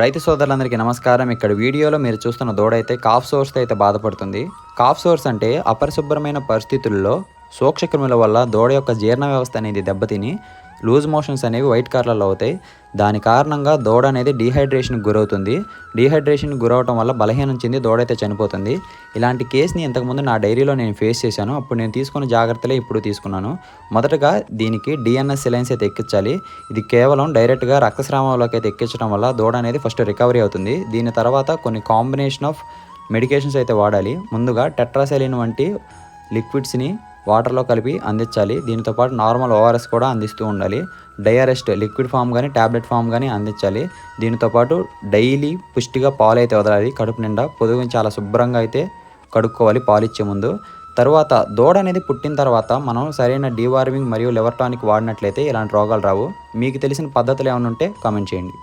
రైతు సోదరులందరికీ నమస్కారం. ఇక్కడ వీడియోలో మీరు చూస్తున్న దూడ అయితే కాఫ్ సోర్స్తో అయితే బాధపడుతుంది. కాఫ్ సోర్స్ అంటే అపరిశుభ్రమైన పరిస్థితుల్లో సూక్ష్మక్రిముల వల్ల దూడ యొక్క జీర్ణ వ్యవస్థ అనేది దెబ్బతిని లూజ్ మోషన్స్ అనేవి వైట్ కలర్లో అవుతాయి. దాని కారణంగా దూడ అనేది డీహైడ్రేషన్కి గురవుతుంది. డీహైడ్రేషన్కి గురవటం వల్ల బలహీనం చెంది దూడ అయితే చనిపోతుంది. ఇలాంటి కేసుని ఇంతకుముందు నా డైరీలో నేను ఫేస్ చేశాను. అప్పుడు నేను తీసుకున్న జాగ్రత్తలే ఇప్పుడు తీసుకున్నాను. మొదటగా దీనికి డిఎన్ఎస్ సిలైన్స్ అయితే ఎక్కించాలి. ఇది కేవలం డైరెక్ట్గా రక్తస్రావంలోకి అయితే ఎక్కించడం వల్ల దూడ అనేది ఫస్ట్ రికవరీ అవుతుంది. దీని తర్వాత కొన్ని కాంబినేషన్ ఆఫ్ మెడికేషన్స్ అయితే వాడాలి. ముందుగా టెట్రాసెలిన్ వంటి లిక్విడ్స్ని వాటర్లో కలిపి అందించాలి. దీనితో పాటు నార్మల్ ఓఆర్ఎస్ కూడా అందిస్తూ ఉండాలి. డయారెస్ట్ లిక్విడ్ ఫామ్ కానీ ట్యాబ్లెట్ ఫామ్ కానీ అందించాలి. దీనితో పాటు డైలీ పుష్టిగా పాలు అయితే వదలాలి. కడుపు నిండా పొదుగుని చాలా శుభ్రంగా అయితే కడుక్కోవాలి పాలు ఇచ్చే ముందు. తర్వాత దూడ అనేది పుట్టిన తర్వాత మనం సరైన డీవార్మింగ్ మరియు లివర్ టానిక్ వాడినట్లయితే ఇలాంటి రోగాలు రావు. మీకు తెలిసిన పద్ధతులు ఏమైనా ఉంటే కామెంట్ చేయండి.